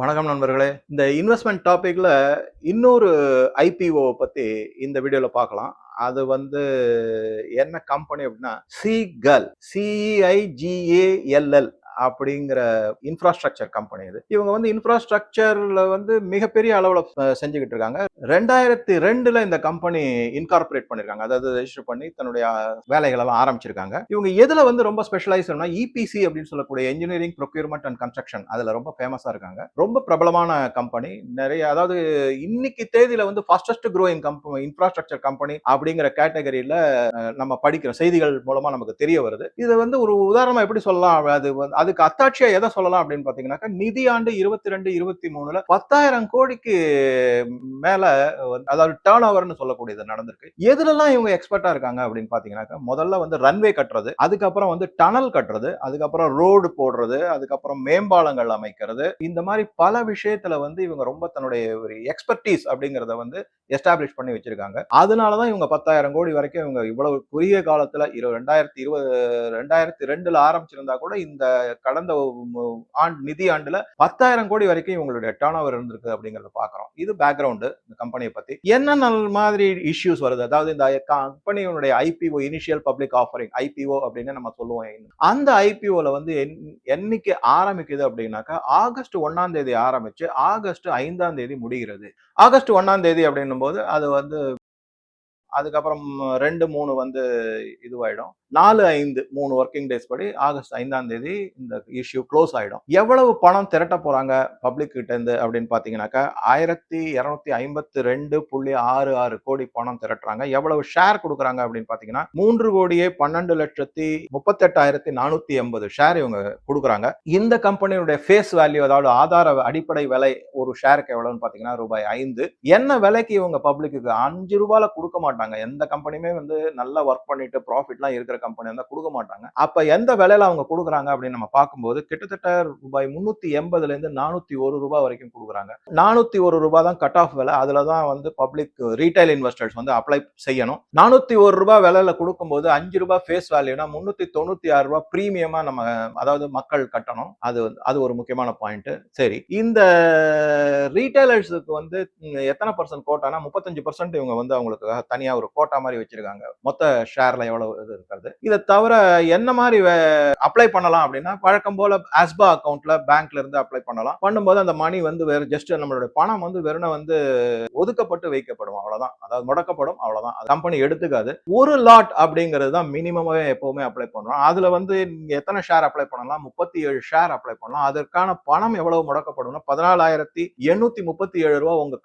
வணக்கம் நண்பர்களே. இந்த இன்வெஸ்ட்மெண்ட் டாப்பிக்கில் இன்னொரு ஐபிஓ பற்றி இந்த வீடியோவில் பார்க்கலாம். அது வந்து என்ன கம்பெனி அப்படின்னா சிகல் சிஐஜிஏஎல்எல் அப்படிங்கிற இன்ஃப்ராஸ்ட்ரக்சர் கம்பெனி இது. இவங்க வந்து இன்ஃப்ராஸ்ட்ரக்சர்ல வந்து மிகப்பெரிய அளவில் செஞ்சுக்கிட்டு இருக்காங்க. ரெண்டாயிரத்தி ரெண்டுல இந்த கம்பெனி இன்கார்பரேட் பண்ணிருக்காங்க. அதாவது ரெஜிஸ்டர் பண்ணி தன்னுடைய வேலைகள் எல்லாம் ஆரம்பிச்சிருக்காங்க. இவங்க எதுல வந்து ரொம்ப ஸ்பெஷலைஸ் இபிசி அப்படின்னு சொல்லக்கூடிய இன்ஜினியரிங் ப்ரொக்யூர்மெண்ட் அண்ட் கன்ஸ்ட்ரக்ஷன் அதுல ரொம்ப ஃபேமஸா இருக்காங்க. ரொம்ப பிரபலமான கம்பெனி நிறைய அதாவது இன்னைக்கு தேதியில வந்து fastest growing company infrastructure company அப்படிங்கிற கேட்டகரியில நம்ம படிக்கிற செய்திகள் மூலமா நமக்கு தெரிய வருது. இது வந்து ஒரு உதாரணமா எப்படி சொல்லலாம்? அது வந்து அதுக்கு அத்தாட்சியா எதை சொல்லலாம் அப்படின்னு பாத்தீங்கன்னாக்கா நிதியாண்டு இருபத்தி ரெண்டு இருபத்தி மூணுல பத்தாயிரம் கோடிக்கு மேல அதாவது டேர்ன் ஓவர்னு சொல்லக்கூடியது நடந்திருக்கு. எதுலலாம் இவங்க எக்ஸ்பர்ட்டா இருக்காங்க அப்படின்னு பாத்தீங்கன்னாக்கா முதல்ல வந்து ரன்வே கட்டுறது அதுக்கப்புறம் வந்து டனல் கட்டுறது அதுக்கப்புறம் ரோடு போடுறது அதுக்கப்புறம் மேம்பாலங்கள் அமைக்கிறது. இந்த மாதிரி பல விஷயத்துல வந்து இவங்க ரொம்ப தன்னுடைய ஒரு எக்ஸ்பர்டீஸ் அப்படிங்கறத வந்து எஸ்டாப்ளிஷ் பண்ணி வச்சிருக்காங்க. அதனாலதான் இவங்க பத்தாயிரம் கோடி வரைக்கும் இவங்க இவ்வளவு குறுகிய காலத்துல இரு ரெண்டாயிரத்தி இருபது ரெண்டாயிரத்தி ரெண்டுல ஆரம்பிச்சிருந்தா கூட இந்த கடந்த ஆண்டு நிதி ஆண்டுல பத்தாயிரம் கோடி வரைக்கும் இவங்களுடைய டேர்ன் ஓவர் இருந்திருக்கு அப்படிங்கறத பாக்குறோம். இது பேக்ரவுண்டு இந்த கம்பெனியை பத்தி. என்னென்ன மாதிரி இஷ்யூஸ் வருது? அதாவது இந்த கம்பெனியுடைய IPO initial public offering IPO அப்படின்னு நம்ம சொல்லுவோம். அந்த ஐபிஓல வந்து என்- என்னைக்கு ஆரம்பிக்குது அப்படின்னாக்கா ஆகஸ்ட் ஒன்னாம் தேதி ஆரம்பிச்சு ஆகஸ்ட் ஐந்தாம் தேதி முடிகிறது. ஆகஸ்ட் ஒன்னாம் தேதி அப்படின்னும் போது அது வந்து அதுக்கப்புறம் ரெண்டு மூணு வந்து இதுவாயிடும். நாலு ஐந்து மூணு ஒர்க்கிங் டேஸ் படி ஆகஸ்ட் ஐந்தாம் தேதி இந்த இஷ்யூ க்ளோஸ் ஆகிடும் எவ்வளவு பணம் திரட்ட போகிறாங்க பப்ளிக் கிட்டேருந்து அப்படின்னு பார்த்தீங்கன்னாக்கா ஆயிரத்தி இரநூத்தி ஐம்பத்தி ரெண்டு புள்ளி ஆறு ஆறு கோடி பணம் திரட்டுறாங்க. எவ்வளவு ஷேர் கொடுக்குறாங்க அப்படின்னு பார்த்தீங்கன்னா மூன்று கோடியே பன்னெண்டு லட்சத்தி முப்பத்தெட்டாயிரத்தி நானூத்தி எண்பது ஷேர் இவங்க கொடுக்குறாங்க. இந்த கம்பெனியுடைய ஃபேஸ் வேல்யூ அதாவது ஆதார அடிப்படை விலை ஒரு ஷேருக்கு எவ்வளவுன்னு பார்த்தீங்கன்னா ரூபாய் ஐந்து. என்ன விலைக்கு இவங்க பப்ளிக்கு அஞ்சு ரூபாயில கொடுக்க மாட்டாங்க. எந்த கம்பெனியுமே வந்து நல்லா ஒர்க் பண்ணிட்டு ப்ராஃபிட்லாம் இருக்கிற கம்பெனி இருந்தா கொடுக்க மாட்டாங்க. அப்ப எந்த விலையில அவங்க கொடுக்குறாங்க அப்படின்னு நம்ம பார்க்கும்போது கிட்டத்தட்ட ரூபாய் முந்நூத்தி எண்பதுல இருந்து நானூத்தி ஒரு ரூபாய் வரைக்கும் கொடுக்குறாங்க. நானூத்தி ஒரு ரூபாய் தான் கட் ஆஃப் விலை. அதுல தான் வந்து பப்ளிக் ரீட்டைல் இன்வெஸ்டர்ஸ் வந்து அப்ளை செய்யணும். நானூத்தி ஒரு ரூபாய் விலையில கொடுக்கும்போது அஞ்சு ரூபாய் ஃபேஸ் வேல்யூனா முன்னூத்தி தொண்ணூத்தி ஆறு ரூபாய் பிரீமியமா நம்ம அதாவது மக்கள் கட்டணும். அது வந்து- அது ஒரு முக்கியமான பாயிண்ட் சரி. இந்த ரீட்டைலர்ஸுக்கு வந்து எத்தனை பர்சன்ட் கோட்டானா முப்பத்தஞ்சு பர்சன்ட் இவங்க வந்து அவங்களுக்கு தனியா ஒரு கோட்டா மாதிரி வச்சிருக்காங்க. மொத்த ஷேர்ல எவ்வளவு இது இருக்கிறது? இதை தவிர என்ன மாதிரி அப்ளை பண்ணலாம் அப்படின்னா வழக்கம் போல ஆஸ்பா அக்கௌண்ட்ல பேங்க்ல இருந்து அப்ளை பண்ணலாம். பண்ணும்போது அந்த மணி வந்து வேற ஜஸ்ட் நம்மளுடைய பணம் வந்து வெறும் வந்து ஒதுக்கப்பட்டு வைக்கப்படும். அவ்வளவுதான். அதாவது முடக்கப்படும். அவ்வளவுதான். கம்பெனி எடுத்துக்காது. ஒரு லாட் அப்படிங்கிறது தான் மினிமமாவே எப்பவுமே அப்ளை பண்ணுறோம் அதுல வந்து நீங்க எத்தனை ஷேர் அப்ளை பண்ணலாம்? முப்பத்தி ஏழு ஷேர் அப்ளை பண்ணலாம். அதற்கான பணம் எவ்வளவு முடக்கப்படும்னா பதினாலாயிரத்தி எண்ணூத்தி முப்பத்தி ஏழு ரூபா உங்க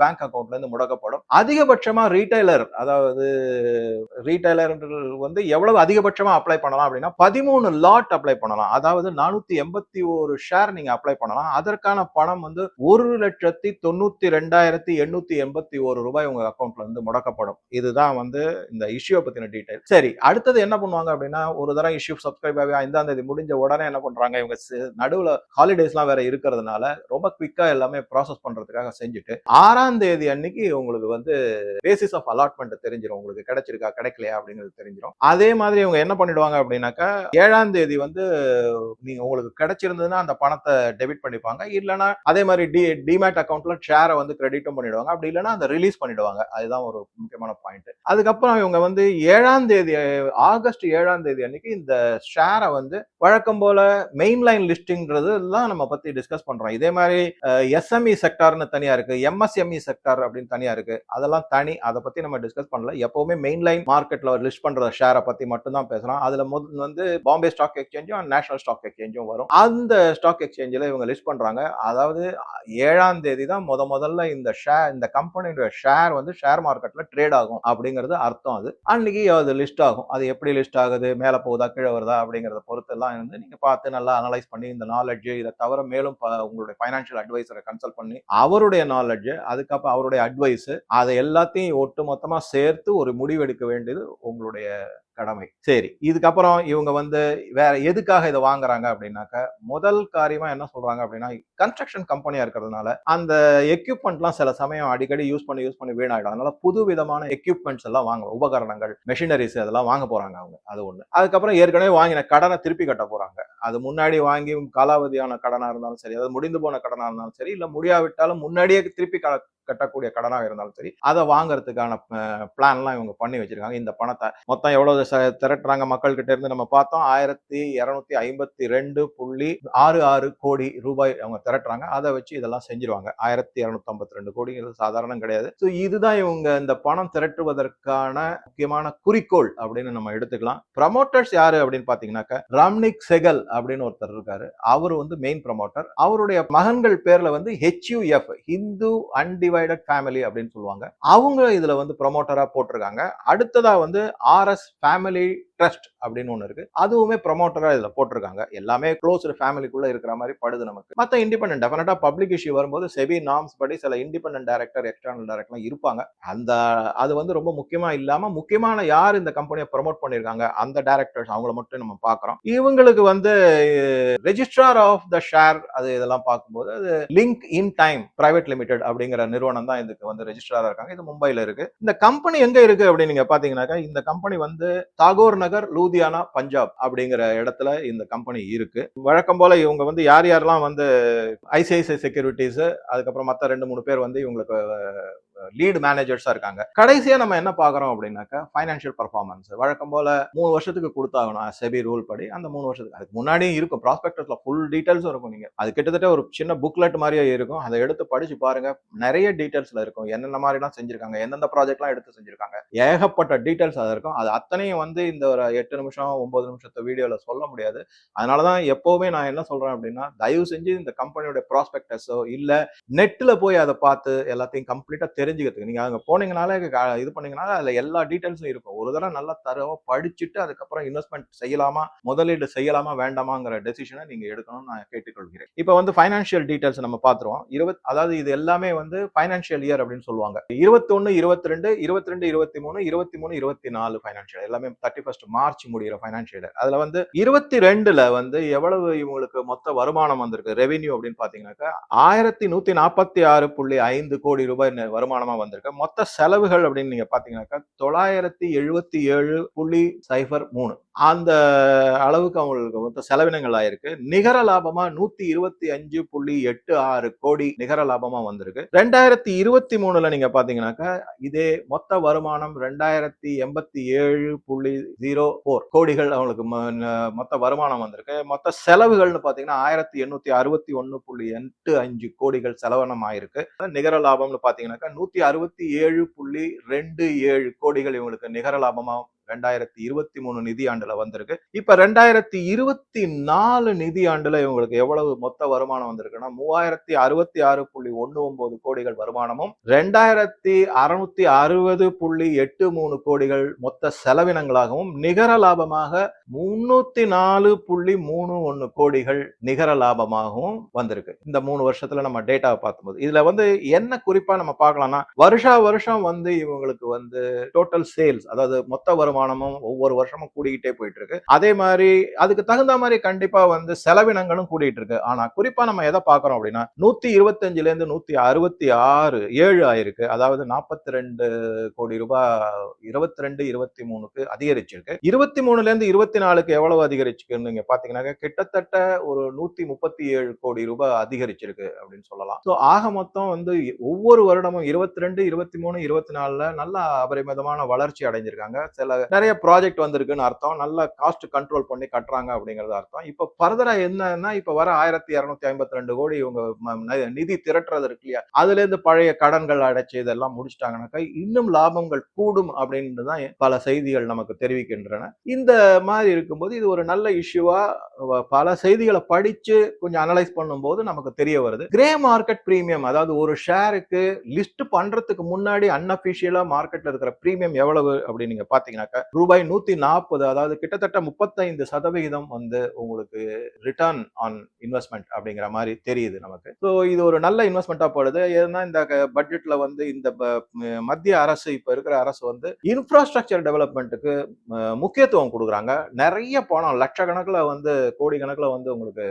பேங்க் அக்கௌண்ட்ல இருந்து முடக்கப்படும். அதிகபட்சமா ரீட்டைலர் அதாவது ரீட்டைலர் வந்து எவ்வளவு அதிகபட்சமாக அப்ளை பண்ணலாம் அப்படின்னா பதிமூணு லாட் அப்ளை பண்ணலாம். அதாவது நானூத்தி எண்பத்தி ஒரு ஷேர் நீங்க அப்ளை பண்ணலாம். அதற்கான பணம் வந்து ஒரு லட்சத்தி தொண்ணூத்தி ரெண்டாயிரத்தி எண்ணூத்தி எண்பத்தி ஒரு ரூபாய் உங்க அக்கௌண்ட்ல இருந்து முடக்கப்படும். இதுதான் வந்து இந்த இஷ்யூவை பத்தின டீட்டெயில் சரி அடுத்தது என்ன பண்ணுவாங்க அப்படின்னா ஒரு தரம் இஷ்யூ சப்ஸ்கிரைப் ஆகி ஐந்தாம் தேதி முடிஞ்ச உடனே என்ன பண்றாங்க இவங்க நடுவில் ஹாலிடேஸ்லாம் வேற இருக்கிறதுனால ரொம்ப குவிக்கா எல்லாமே ப்ராசஸ் பண்றதுக்காக செஞ்சுட்டு ஆறாம் தேதி அன்னைக்கு உங்களுக்கு வந்து பேசிஸ் ஆஃப் அலாட்மெண்ட் தெரிஞ்சிடும் உங்களுக்கு கிடைச்சிருக்கா கிடைக்கலையா அப்படிங்கிறது தெரிஞ்சிடும் அதே மாதிரி இவங்க என்ன பண்ணிடுவாங்க அப்படின்னாக்கா ஏழாம் தேதி வந்து நீங்க உங்களுக்கு கிடைச்சிருந்ததுன்னா அந்த பணத்தை டெபிட் பண்ணிப்பாங்க. இல்லைன்னா அதே மாதிரி டி டிமேட் அக்கௌண்ட்ல ஷேரை வந்து கிரெடிட்டும் பண்ணிடுவாங்க. அப்படி இல்லைன்னா அதை ரிலீஸ் பண்ணிடுவாங்க. அதுதான் ஒரு முக்கியமான பாயிண்ட் அதுக்கப்புறம் இவங்க வந்து ஏழாம் தேதி ஆகஸ்ட் ஏழாம் தேதி அன்னைக்கு இந்த ஷேரை வந்து வழக்கம் போல மெயின் லைன் லிஸ்டிங்கிறது எல்லாம் நம்ம பத்தி டிஸ்கஸ் பண்றோம். இதே மாதிரி எஸ்எம்இ செக்டார்னு தனியா இருக்கு எம்எஸ்எம்இ செக்டார் அப்படின்னு தனியா இருக்கு. அதெல்லாம் தனி. அதை பத்தி நம்ம டிஸ்கஸ் பண்ணல. எப்பவுமே மெயின் லைன் மார்க்கெட்ல லிஸ்ட் பண்ற ஷேரை பத்தி மட்டும் தான் பேசுறோம். அதுல முதல் வந்து பாம்பே ஸ்டாக் எக்ஸ்சேஞ்சும் நேஷனல் ஸ்டாக் எக்ஸ்சேஞ்சும் வரும். அந்த ஸ்டாக் எக்ஸ்சேஞ்சில் இவங்க லிஸ்ட் பண்றாங்க. அதாவது ஏழாம் தேதி தான் முத முதல்ல இந்த ஷேர் இந்த கம்பெனியோட ஷேர் வந்து ஷேர் மார்க்கெட்ல ட்ரேட் ஆகும் அப்படிங்கிறது அர்த்தம் அது. அன்னைக்கு அது லிஸ்ட் ஆகும். அது எப்படி லிஸ்ட் ஆகுது? மேல போகுதா? கீழே வருதா? அப்படிங்கறத பொறுத்து எல்லாம் வந்து நீங்க பார்த்து நல்லா அனலைஸ் பண்ணி இந்த நாலேஜ் இதை தவிர மேலும் உங்களுடைய ஃபைனான்ஷியல் அட்வைசரை கன்சல்ட் பண்ணி அவருடைய நாலேஜ் அதுக்கப்புறம் அவருடைய அட்வைஸ் அதை எல்லாத்தையும் ஒட்டுமொத்த மொத்தமாக சேர்த்து ஒரு முடிவெடுக்க வேண்டியது உங்களுடைய கடமை. சரி இதுக்கப்புறம் இவங்க வந்து வேற எதுக்காக இதை வாங்குறாங்க அப்படின்னாக்க முதல் காரியமா என்ன சொல்றாங்க அப்படின்னா கன்ஸ்ட்ரக்ஷன் கம்பெனியா இருக்கிறதுனால அந்த எக்யூப்மெண்ட்லாம் சில சமயம் அடிக்கடி யூஸ் பண்ணி யூஸ் பண்ணி வீணாயிடும். அதனால புது விதமான எக்யூப்மெண்ட்ஸ் எல்லாம் வாங்க உபகரணங்கள் மெஷினரிஸ் அதெல்லாம் வாங்க போறாங்க அவங்க. அது ஒண்ணு. அதுக்கப்புறம் ஏற்கனவே வாங்கின கடனை திருப்பி கட்ட போறாங்க. அது முன்னாடி வாங்கி காலாவதியான கடனா இருந்தாலும் சரி அது முடிந்து போன கடனா இருந்தாலும் சரி இல்ல முடியாவிட்டாலும் முன்னாடியே திருப்பி கட்டக்கூடிய கடனாக இருந்தாலும் சரி அதை வாங்குறதுக்கான பிளான்லாம் இவங்க பண்ணி வச்சிருக்காங்க. இந்த பணத்தை மொத்தம் எவ்வளவு திரட்டுறாங்க மக்கள் கிட்ட இருந்து நம்ம பார்த்தோம் ஆயிரத்தி இருநூத்தி ஐம்பத்தி ரெண்டு புள்ளி ஆறு ஆறு கோடி ரூபாய் அவங்க திரட்டுறாங்க. அதை வச்சு இதெல்லாம் செஞ்சிருவாங்க. ஆயிரத்தி இருநூத்தி ஐம்பத்தி ரெண்டு கோடிங்கிறது சாதாரணம் கிடையாது. ஸோ இதுதான் இவங்க இந்த பணம் திரட்டுவதற்கான முக்கியமான குறிக்கோள் அப்படின்னு நம்ம எடுத்துக்கலாம். ப்ரமோட்டர்ஸ் யாரு அப்படின்னு பாத்தீங்கன்னாக்க ராம்னிக் செகல் அப்படின்னு ஒருத்தர் இருக்காரு. அவர் வந்து மெயின் ப்ரமோட்டர் அவருடைய மகன்கள் பேர்ல வந்து HUF Hindu undivided family அப்படின்னு சொல்லுவாங்க. அவங்க இதுல வந்து ப்ரொமோட்டரா போட்டிருக்காங்க. அடுத்ததா வந்து ஆர்எஸ் ஃபேமிலி ட்ரஸ்ட் அப்படின்னு ஒன்று இருக்கு. அதுவுமே ப்ரொமோட்டராக இதில் போட்டிருக்காங்க. எல்லாமே க்ளோஸ்டு ஃபேமிலிக்குள்ள இருக்கிற மாதிரி படுது நமக்கு. மற்ற இண்டிபெண்டன்ட் டெஃபினட்டாக பப்ளிக் இஷ்யூ வரும்போது செபி நாம்ஸ் படி சில இண்டிபெண்ட் டேரக்டர் எக்ஸ்டர்னல் டேரக்டர்லாம் இருப்பாங்க. அந்த அது வந்து ரொம்ப முக்கியமாக இல்லாமல் முக்கியமான யார் இந்த கம்பெனியை ப்ரொமோட் பண்ணியிருக்காங்க அந்த டேரக்டர்ஸ் அவங்கள மட்டும் நம்ம பார்க்குறோம். இவங்களுக்கு வந்து ரெஜிஸ்ட்ரார் ஆஃப் த ஷேர் அது இதெல்லாம் பார்க்கும்போது அது link in time private limited அப்படிங்கிற நிறுவனம் தான் இதுக்கு வந்து ரெஜிஸ்ட்ராரா இருக்காங்க. இது மும்பையில் இருக்கு. இந்த கம்பெனி எங்கே இருக்கு அப்படின்னு நீங்கள் பார்த்தீங்கன்னாக்கா இந்த கம்பெனி வந்து தாகூர் நகர் லூதியானா பஞ்சாப் அப்படிங்கிற இடத்துல இந்த கம்பெனி இருக்கு. வழக்கம் போல இவங்க வந்து யார் யாரெல்லாம் வந்து ஐசிஐசிஐ செக்யூரிட்டிஸ் அதுக்கப்புறம் மத்த ரெண்டு மூணு பேர் வந்து இவங்களுக்கு லீடு மேனேஜர்ஸா இருக்காங்க. கடைசியா நம்ம என்ன பாக்குறோம் அப்படின்னாக்கா பைனான்சியல் பர்ஃபார்மன்ஸ் வழக்கம் போல மூணு வருஷத்துக்கு கொடுத்தாகணும் செபி ரூல் படி அந்த மூணு வருஷத்துக்கு அதுக்கு முன்னாடியும் இருக்கும். ப்ராஸ்பெக்டர்ஸ்ல ஃபுல் டீடைல்ஸும் இருக்கும் நீங்க. அது கிட்டத்தட்ட ஒரு சின்ன புக்லெட் மாதிரியே இருக்கும். அதை எடுத்து படிச்சு பாருங்க. நிறைய டீடைல்ஸ்ல இருக்கும். என்னென்ன மாதிரிலாம் செஞ்சிருக்காங்க எந்தெந்த ப்ராஜெக்ட்லாம் எடுத்து செஞ்சிருக்காங்க. ஏகப்பட்ட டீடைல்ஸ் அது இருக்கும். அது அத்தனையும் வந்து இந்த ஒரு எட்டு நிமிஷம் ஒன்பது நிமிஷத்து வீடியோல சொல்ல முடியாது. அதனாலதான் எப்பவுமே நான் என்ன சொல்றேன் அப்படின்னா தயவு செஞ்சு இந்த கம்பெனியோட ப்ராஸ்பெக்டஸோ இல்ல நெட்ல போய் அதை பார்த்து எல்லாத்தையும் கம்ப்ளீட்டா தெரிஞ்சுக்கிறதுக்கு. நீங்கள் அங்க போனீங்கனாலே இது பண்ணீங்கனால அதில் எல்லா டீட்டெயில்ஸும் இருக்கும். ஒரு தடவை நல்லா தரவா படிச்சுட்டு அதுக்கப்புறம் இன்வெஸ்ட்மெண்ட் செய்யலாமா முதலீடு செய்யலாமா வேண்டாமாங்கிற டெசிஷனை நீங்க எடுக்கணும்னு நான் கேட்டுக்கொள்கிறேன். இப்போ வந்து ஃபைனான்ஷியல் டீட்டெயில்ஸ் நம்ம பார்த்துருவோம் இருபத் அதாவது இது எல்லாமே வந்து ஃபைனான்ஷியல் இயர் அப்படின்னு சொல்லுவாங்க. இருபத்தொன்னு இருபத்தி ரெண்டு இருபத்தி ரெண்டு இருபத்தி மூணு இருபத்தி மூணு இருபத்தி நாலு ஃபைனான்ஷியல் எல்லாமே தேர்ட்டி ஃபர்ஸ்ட் மார்ச் முடிகிற ஃபைனான்ஷியல் இயர் அதுல வந்து இருபத்தி ரெண்டுல வந்து எவ்வளவு இவங்களுக்கு மொத்த வருமானம் வந்திருக்கு? ரெவென்யூ அப்படின்னு பார்த்தீங்கன்னாக்கா ஆயிரத்தி நூத்தி நாற்பத்தி ஆறு புள்ளி ஐந்து கோடி ரூபாய் வருமானம் வருமானமா வந்திருக்கு. மொத்த செலவுகள் அப்படின்னு நீங்க பாத்தீங்கன்னாக்கா தொள்ளாயிரத்தி எழுபத்தி ஏழு புள்ளி சைபர் மூணு. அந்த அளவுக்கு அவங்களுக்கு மொத்த செலவினங்கள் ஆயிருக்கு. நிகர லாபமா நூத்தி இருபத்தி அஞ்சு புள்ளி எட்டு ஆறு கோடி நிகர லாபமா வந்திருக்கு. ரெண்டாயிரத்தி இருபத்தி மூணுல நீங்க பாத்தீங்கன்னாக்கா இதே மொத்த வருமானம் ரெண்டாயிரத்தி எண்பத்தி ஏழு புள்ளி ஜீரோ போர் கோடிகள் அவங்களுக்கு ம- மொத்த வருமானம் வந்திருக்கு. மொத்த செலவுகள்னு பாத்தீங்கன்னா ஆயிரத்தி எண்ணூத்தி அறுபத்தி ஒன்னு புள்ளி எட்டு அஞ்சு கோடிகள் செலவனம் ஆயிருக்கு நிகர லாபம்னு பாத்தீங்கன்னாக்கா நூத்தி அறுபத்தி ஏழு புள்ளி ரெண்டு ஏழு கோடிகள் இவங்களுக்கு நிகர லாபமாக ரெண்டாயிரத்தி இருபத்தி மூணு நிதியாண்டுல வந்திருக்கு. இப்ப ரெண்டாயிரத்தி இருபத்தி நாலு நிதியாண்டுல இவங்களுக்கு எவ்வளவு மொத்த வருமானம் வந்திருக்குன்னா மூவாயிரத்தி அறுபத்தி ஆறு புள்ளி ஒன்னு ஒன்பது கோடிகள் வருமானமும் ரெண்டாயிரத்தி அறுநூத்தி அறுபது புள்ளி எட்டு மூணு கோடிகள் மொத்த செலவினங்களாகவும் நிகர லாபமாக முன்னூத்தி நாலு புள்ளி மூணு ஒன்னு கோடிகள் நிகர லாபமாகவும் வந்திருக்கு. இந்த மூணு வருஷத்துல நம்ம டேட்டாவை பார்க்கும்போது. இதுல வந்து என்ன குறிப்பா நம்ம பார்க்கலாம்னா வருஷா வருஷம் வந்து இவங்களுக்கு வந்து டோட்டல் சேல்ஸ் அதாவது மொத்த வருமானம் வருமானமும் ஒவ்வொரு வருஷமும் கூடிக்கிட்டே போயிட்டு இருக்கு அதே மாதிரி அதுக்கு தகுந்த மாதிரி கண்டிப்பா வந்து செலவினங்களும் கூடிட்டு இருக்கு ஆனா குறிப்பா நம்ம எதை பார்க்கறோம் அப்படின்னா நூத்தி இருபத்தஞ்சுல இருந்து நூத்தி அறுபத்தி ஆறு ஏழு ஆயிருக்கு. அதாவது நாற்பத்தி ரெண்டு கோடி ரூபாய் இருபத்தி ரெண்டு இருபத்தி மூணுக்கு அதிகரிச்சிருக்கு. இருபத்தி மூணுல இருந்து இருபத்தி நாலுக்கு எவ்வளவு அதிகரிச்சுக்குன்னு நீங்க பாத்தீங்கன்னா கிட்டத்தட்ட ஒரு நூத்தி முப்பத்தி ஏழு கோடி ரூபாய் அதிகரிச்சிருக்கு அப்படின்னு சொல்லலாம். ஸோ ஆக மொத்தம் வந்து ஒவ்வொரு வருடமும் இருபத்தி ரெண்டு இருபத்தி மூணு இருபத்தி நாலுல நல்ல அபரிமிதமான வளர்ச்சி அடைஞ்சிருக்காங்க. சில நிறைய ப்ராஜெக்ட் வந்திருக்குன்னு அர்த்தம். நல்ல காஸ்ட் கண்ட்ரோல் பண்ணி கட்டுறாங்க அப்படிங்கிறது அர்த்தம். இப்போ ஃபர்தராக என்னன்னா இப்போ வர ஆயிரத்தி இரநூத்தி ஐம்பத்தி ரெண்டு கோடி இவங்க நிதி திரட்டுறது இருக்கு இல்லையா? அதுலேருந்து பழைய கடன்கள் அடைச்சி இதெல்லாம் முடிச்சிட்டாங்கனாக்கா இன்னும் லாபங்கள் கூடும் அப்படின்னு தான் பல செய்திகள் நமக்கு தெரிவிக்கின்றன. இந்த மாதிரி இருக்கும்போது இது ஒரு நல்ல இஷ்யூவா பல செய்திகளை படிச்சு கொஞ்சம் அனலைஸ் பண்ணும்போது நமக்கு தெரிய வருது. கிரே மார்க்கெட் பிரீமியம் அதாவது ஒரு ஷேருக்கு லிஸ்ட் பண்றதுக்கு முன்னாடி அன்அபிஷியலா மார்க்கெட்ல இருக்கிற பிரீமியம் எவ்வளவு அப்படின்னு நீங்க பாத்தீங்கன்னா பாத்தீங்கன்னாக்கா ரூபாய் நூத்தி நாற்பது அதாவது கிட்டத்தட்ட முப்பத்தைந்து சதவிகிதம் வந்து உங்களுக்கு ரிட்டர்ன் ஆன் இன்வெஸ்ட்மெண்ட் அப்படிங்கிற மாதிரி தெரியுது நமக்கு. ஸோ இது ஒரு நல்ல இன்வெஸ்ட்மெண்ட்டா போடுது. ஏன்னா இந்த பட்ஜெட்ல வந்து இந்த மத்திய அரசு இப்ப இருக்கிற அரசு வந்து இன்ஃப்ராஸ்ட்ரக்சர் டெவலப்மெண்ட்டுக்கு முக்கியத்துவம் கொடுக்குறாங்க. நிறைய பணம் லட்சக்கணக்கில் வந்து கோடி கணக்கில் வந்து உங்களுக்கு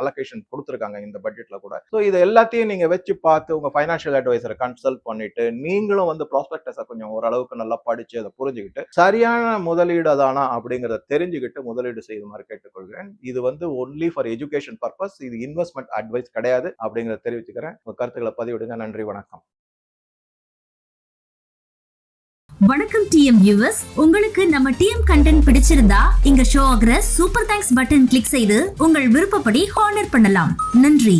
அலோகேஷன் கொடுத்துருக்காங்க இந்த பட்ஜெட்ல கூட. ஸோ இது எல்லாத்தையும் நீங்க வச்சு பார்த்து உங்க ஃபைனான்ஷியல் அட்வைசரை கன்சல்ட் பண்ணிட்டு நீங்களும் வந்து ப்ராஸ்பெக்டஸை கொஞ்சம் ஓரளவுக்கு நல்லா படிச்சு அதை புரிஞ்சுக்கிட்டு சரியான முதலீடு தானா அப்படிங்கிறத தெரிஞ்சுக்கிட்டு முதலீடு செய்யுமாறு கேட்டுக்கொள்கிறேன். இது வந்து ஒன்லி ஃபார் எஜுகேஷன் பர்பஸ் இது இன்வெஸ்ட்மெண்ட் அட்வைஸ் கிடையாது அப்படிங்கிறத தெரிவிச்சுக்கிறேன். உங்க கருத்துக்களை பதிவிடுங்க. நன்றி வணக்கம். வணக்கம் டிஎம் வியூவர்ஸ் உங்களுக்கு நம்ம டிஎம் கண்டென்ட் பிடிச்சிருந்தா இங்க ஷோ ஆகிற சூப்பர் தேங்க்ஸ் பட்டன் கிளிக் செய்து உங்கள் விருப்பப்படி ஹானர் பண்ணலாம். நன்றி.